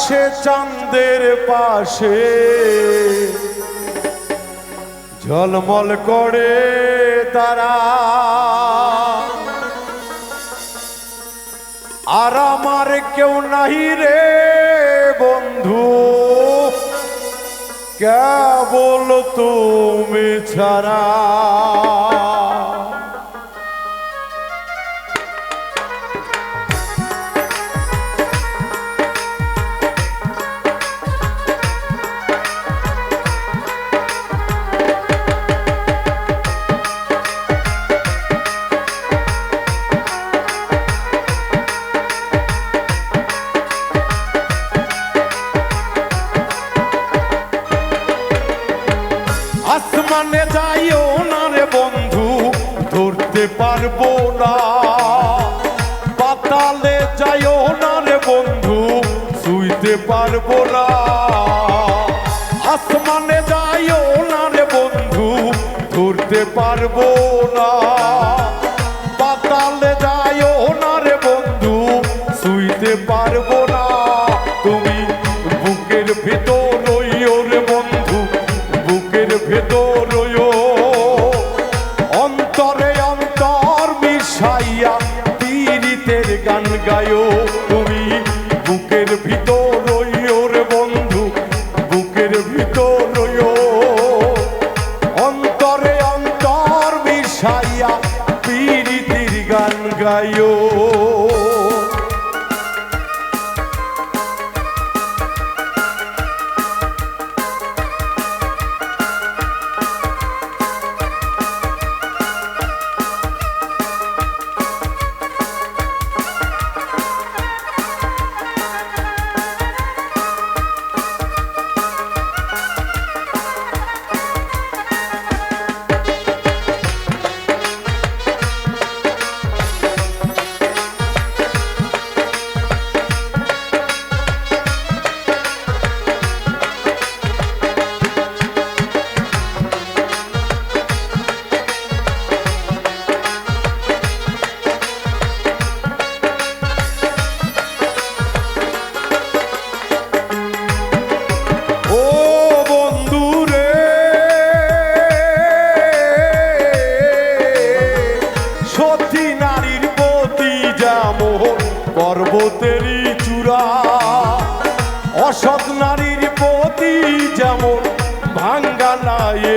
আকাশে চাঁদের পাশে। ঝলমল করে তারা। আর আমার কেউ নাহি রে বন্ধু। কেবল তুমি ছাড়া। আসমানে যাইও না রে বন্ধু, ধরতে পারব না। পাতালে যাইও না রে বন্ধু, শুইতে পারব না। আসমানে যাইও না রে বন্ধু, ধরতে পারব বুকের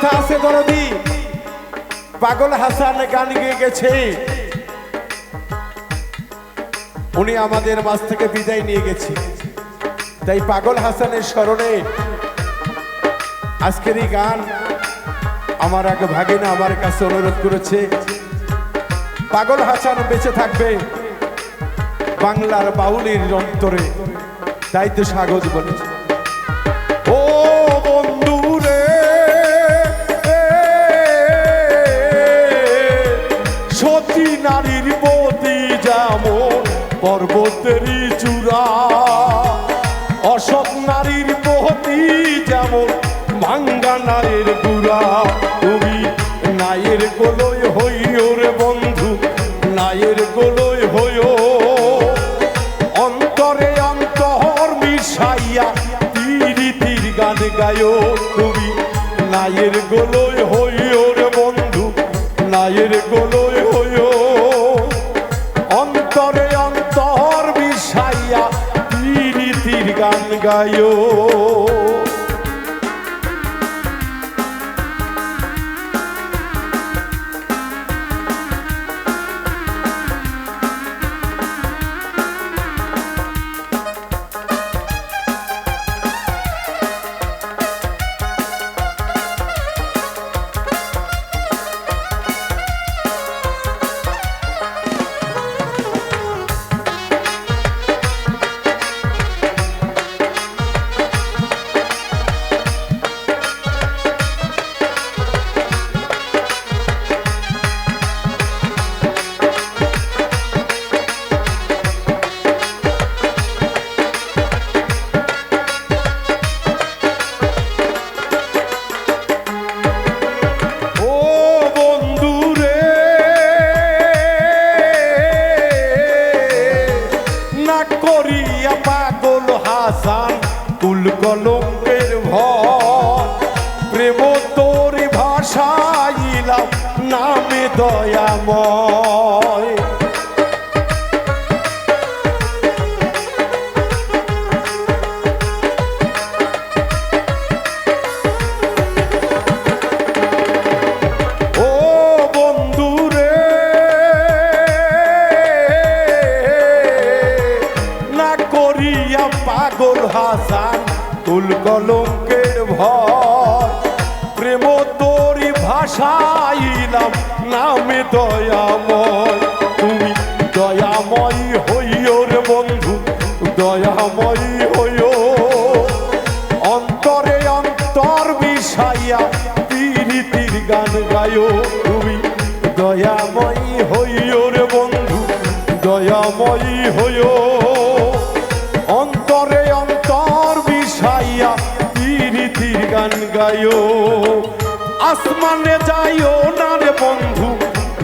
কথা আছে দরদি। পাগল হাসান গান গেয়ে গেছে। উনি আমাদের মাঝ থেকে বিদায় নিয়ে গেছে। তাই পাগল হাসানের স্মরণে আজকের এই গান আমার এক ভাগিনা আমার কাছে অনুরোধ করেছে। পাগল হাসান বেঁচে থাকবে বাংলার বাউলির অন্তরে। তো স্বাগত বলেছে। পর্বতেরই চূড়া। অসৎ নারীর প্রতি যেমন ভাঙ্গা নারীর গুড়া। তুমি নায়ের গোলই হইও রে বন্ধু, নায়ের গোলই হইও। অন্তরে অন্তর মিশাইয়া তীর তীর গান গায়ো। তুমি নায়ের গোলই হইও রে বন্ধু, নায়ের গান ভাষাইলাম নামে দয়াময়। পাগল হাসান তুল কলঙ্কের ভয় প্রেম তোরি ভাষাইলাম নামে দয়াময়। তুমি দয়াময় হইও বন্ধু, দয়াময় হইও। অন্তরে অন্তর মিশাইয়া পীড়িতির গান গায়ো তুমি দয়াময়ী হইও বন্ধু, দয়াময়ী হইও। অন্তরে অন্তর মিশাইয়া পীড়িতির গান গায়ো আসমানে যাইও না রে বন্ধু,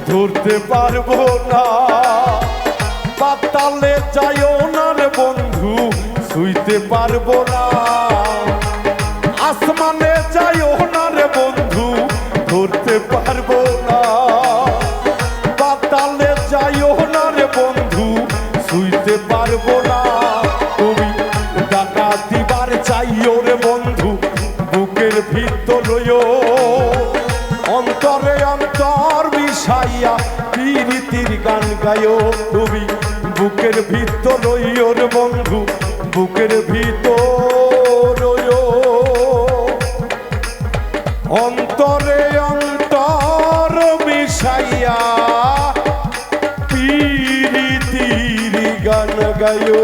ধরতে পারব না। পাতালে যাইও না রে বন্ধু, শুইতে পারব না। আসমানে যাইও অন্তরে অন্তর মিশাইয়া পীড়িতির গান গায়ো তুমি। বুকের ভিতর লইও বন্ধু, বুকের ভিতর অন্তরে অন্তর মিশাইয়া পীড়িতির গান গায়ো